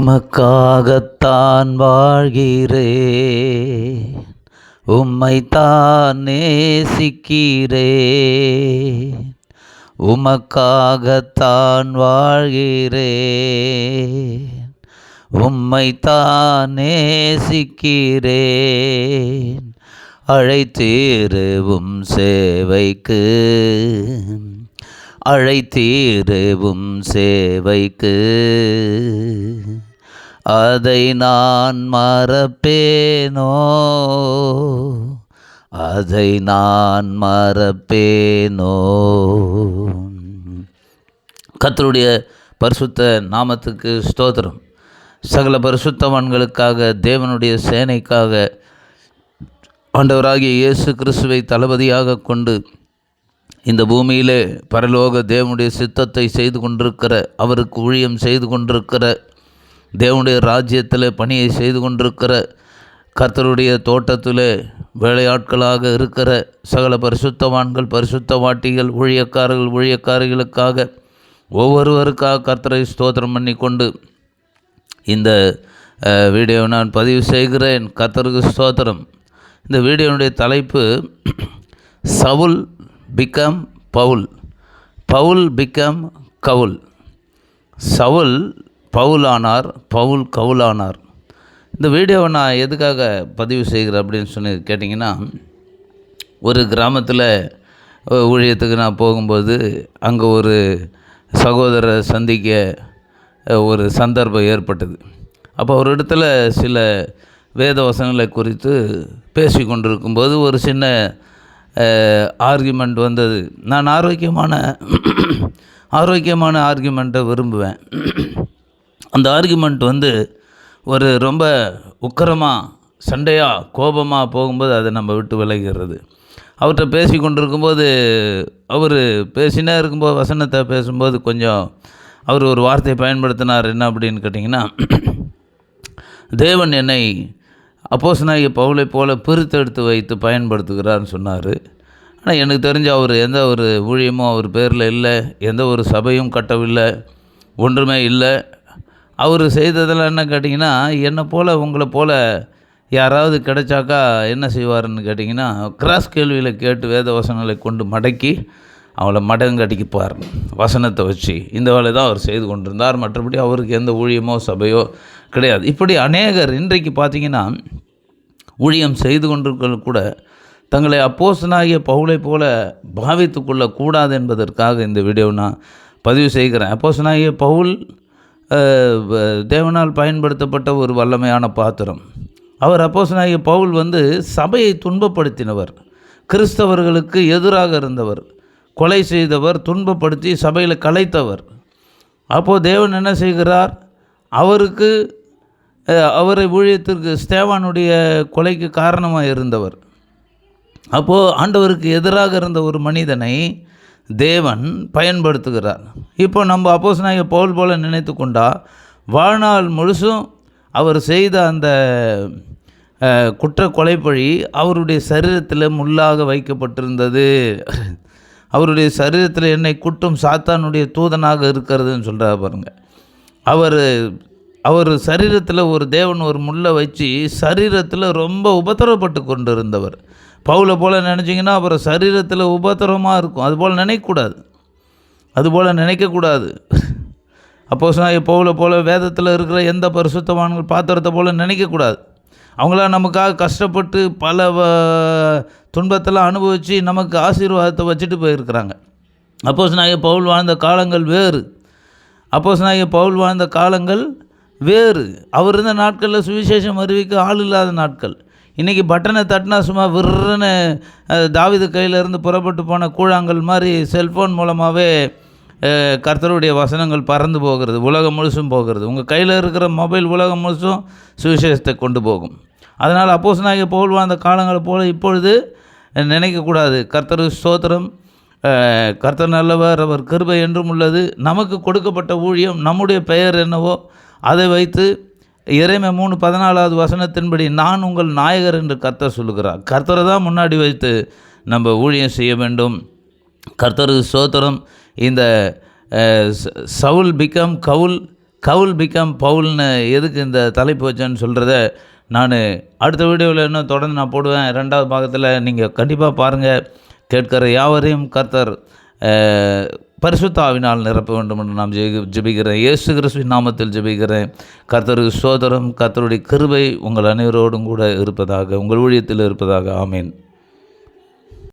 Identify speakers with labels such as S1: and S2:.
S1: உமக்காகத்தான் வாழ்கிறே உம்மைத்தான் நேசிக்கிறே உமக்காகத்தான் வாழ்கிறே உம்மைத்தான் நேசிக்கிறேன். அழைத்தீருவும் சேவைக்கு. அழைத்தீருவும் சேவைக்கு. அதை நான் மறப்பேனோ? அதை நான் மறப்பேனோ? கத்தருடைய பரிசுத்த நாமத்துக்கு ஸ்தோத்திரம். சகல பரிசுத்தவான்களுக்காக தேவனுடைய சேனைக்காக ஆண்டவராகிய இயேசு கிறிஸ்துவை தளபதியாக கொண்டு இந்த பூமியிலே பரலோக தேவனுடைய சித்தத்தை செய்து கொண்டிருக்கிற அவருக்கு ஊழியம் செய்து கொண்டிருக்கிற தேவனுடைய ராஜ்யத்தில் பணியை செய்து கொண்டிருக்கிற கர்த்தருடைய தோட்டத்தில் வேலையாட்களாக இருக்கிற சகல பரிசுத்தவான்கள் பரிசுத்தவாட்டிகள் ஊழியக்காரர்கள் ஊழியக்காரிகளுக்காக ஒவ்வொருவருக்காக கர்த்தரை ஸ்தோத்திரம் பண்ணி கொண்டு இந்த வீடியோவை நான் பதிவு செய்கிறேன். கர்த்தருக்கு ஸ்தோத்திரம். இந்த வீடியோனுடைய தலைப்பு Saul became Paul. Paul became Gaul. Saul பவுலானார் Paul கவுலானார். இந்த வீடியோவை நான் எதுக்காக பதிவு செய்கிறேன் அப்படின்னு சொல்லி கேட்டிங்கன்னா ஒரு கிராமத்தில் ஊழியத்துக்கு நான் போகும்போது அங்கே ஒரு சகோதரரை சந்திக்க ஒரு சந்தர்ப்பம் ஏற்பட்டது. அப்போ ஒரு இடத்துல சில வேத வசனங்களை குறித்து பேசி கொண்டிருக்கும்போது ஒரு சின்ன ஆர்கியூமெண்ட் வந்தது. நான் ஆரோக்கியமான ஆரோக்கியமான ஆர்கியூமெண்ட்டை விரும்புவேன். அந்த ஆர்குமெண்ட் வந்து ஒரு ரொம்ப உக்கரமாக சண்டையாக கோபமாக போகும்போது அதை நம்ம விட்டு விலகிறது. அவர்கிட்ட பேசி கொண்டிருக்கும்போது அவர் பேசினே இருக்கும்போது வசனத்தை பேசும்போது கொஞ்சம் அவர் ஒரு வார்த்தையை பயன்படுத்தினார். என்ன அப்படின்னு கேட்டிங்கன்னா தேவன் என்னை அப்போசனாகிய பவுலை போல பிரித்தெடுத்து வைத்து பயன்படுத்துகிறார்னு சொன்னார். ஆனால் எனக்கு தெரிஞ்ச அவர் எந்த ஒரு ஊழியமும் அவர் பேரில் இல்லை. எந்த ஒரு சபையும் கட்டவில்லை. ஒன்றுமே இல்லை. அவர் செய்ததெல்லாம் என்ன கேட்டிங்கன்னா என்னை போல் உங்களை போல் யாராவது கிடைச்சாக்கா என்ன செய்வாருன்னு கேட்டிங்கன்னா கிராஸ் கேள்வியில் கேட்டு வேத வசனங்களை கொண்டு மடக்கி அவளை மடங்கடிப்பார் வசனத்தை வச்சு இந்த வேலை தான் அவர் செய்து கொண்டிருந்தார். மற்றபடி அவருக்கு எந்த ஊழியமோ சபையோ கிடையாது. இப்படி அநேகர் இன்றைக்கு பார்த்தீங்கன்னா ஊழியம் செய்து கொண்டிருக்கிற கூட தங்களை அப்போசனாகிய பவுலை போல பாவித்து கொள்ளக்கூடாது என்பதற்காக இந்த வீடியோ நான் பதிவு செய்கிறேன். அப்போசனாகிய பவுல் தேவனால் பயன்படுத்தப்பட்ட ஒரு வல்லமையான பாத்திரம். அவர் அப்போஸ்தலனாகிய பவுல் வந்து சபையை துன்பப்படுத்தினவர். கிறிஸ்தவர்களுக்கு எதிராக இருந்தவர். கொலை செய்தவர் துன்பப்படுத்தி சபையில் கலைத்தவர். அப்போது தேவன் என்ன செய்கிறார்? அவருக்கு அவரை ஊழியத்திற்கு ஸ்தேவானுடைய கொலைக்கு காரணமாக இருந்தவர். அப்போது ஆண்டவருக்கு எதிராக இருந்த ஒரு மனிதனை தேவன் பயன்படுத்துகிறார். இப்போ நம்ம அப்போஸ்தலனாகிய பவுல் போல நினைத்து கொண்டா வாழ்நாள் முழுசும் அவர் செய்த அந்த குற்ற கொலைப்பழி அவருடைய சரீரத்தில் முள்ளாக வைக்கப்பட்டிருந்தது. அவருடைய சரீரத்தில் என்னை குட்டும் சாத்தானுடைய தூதனாக இருக்கிறதுன்னு சொல்கிறார் பாருங்கள் அவர் அவர் சரீரத்தில் ஒரு தேவன் ஒரு முள்ளை வச்சு சரீரத்தில் ரொம்ப உபத்திரப்பட்டு கொண்டு இருந்தவர் பவுலை போல் நினச்சிங்கன்னா அப்புறம் சரீரத்தில் உபத்திரவமாக இருக்கும். அதுபோல் நினைக்கக்கூடாது. அதுபோல் நினைக்கக்கூடாது. அப்போ சொன்ன பவுலை போல் வேதத்தில் இருக்கிற எந்த பரிசுத்தமான பாத்திரத்தை போல் நினைக்கக்கூடாது. அவங்களாம் நமக்காக கஷ்டப்பட்டு பல வ- துன்பத்தெல்லாம் அனுபவித்து நமக்கு ஆசீர்வாதத்தை வச்சுட்டு போயிருக்கிறாங்க. அப்போஸ் நாயக பவுல் வாழ்ந்த காலங்கள் வேறு. அப்போஸ் நாயக பவுல் வாழ்ந்த காலங்கள் வேறு. அவர் இருந்த நாட்களில் சுவிசேஷம் அறிவிக்க ஆள் இல்லாத நாட்கள். இன்றைக்கி பட்டனை தட்டினா சும்மா விற்றுன்னு தாவித கையிலிருந்து கையிலேருந்து புறப்பட்டு போன கூழாங்கல் மாதிரி செல்ஃபோன் மூலமாகவே கர்த்தருடைய வசனங்கள் பறந்து போகிறது உலகம் முழுசும் போகிறது. உங்கள் கையில் இருக்கிற மொபைல் உலகம் முழுசும் சுவிசேஷத்தை கொண்டு போகும். அதனால் அப்போஸ் நாயக வாழ்ந்த காலங்களை போல் இப்பொழுது நினைக்கக்கூடாது. கர்த்தர் ஸ்தோத்திரம். கர்த்தர் நல்லவர் அவர் கிருபை என்றும் உள்ளது. நமக்கு கொடுக்கப்பட்ட ஊழியம் நம்முடைய பெயர் என்னவோ அதை வைத்து இறைமை மூணு பதினாலாவது வசனத்தின்படி நான் உங்கள் நாயகர் என்று கர்த்தர் சொல்லுகிறார். கர்த்தரை தான் முன்னாடி வைத்து நம்ம ஊழியம் செய்ய வேண்டும். கர்த்தருக்கு சோத்திரம் இந்த Saul became Gaul Gaul became பவுல்னு எதுக்கு இந்த தலைப்பு வச்சேன்னு சொல்கிறத நான் அடுத்த வீடியோவில் இன்னும் தொடர்ந்து நான் போடுவேன். ரெண்டாவது பாகத்தில் நீங்கள் கண்டிப்பாக பாருங்கள் கேட்கிற யாவரையும் கர்த்தர் பரிசுத்தாவினால் நிரப்ப வேண்டும் என்று நாம் ஜெபி ஜெபிக்கிறேன். இயேசு கிறிஸ்துவின் நாமத்தில் ஜெபிக்கிறேன். கர்த்தருக்கு சோதரம் கர்த்தருடைய கிருபை உங்கள் அனைவரோடும் கூட இருப்பதாக உங்கள் ஊழியத்தில் இருப்பதாக. ஆமீன்.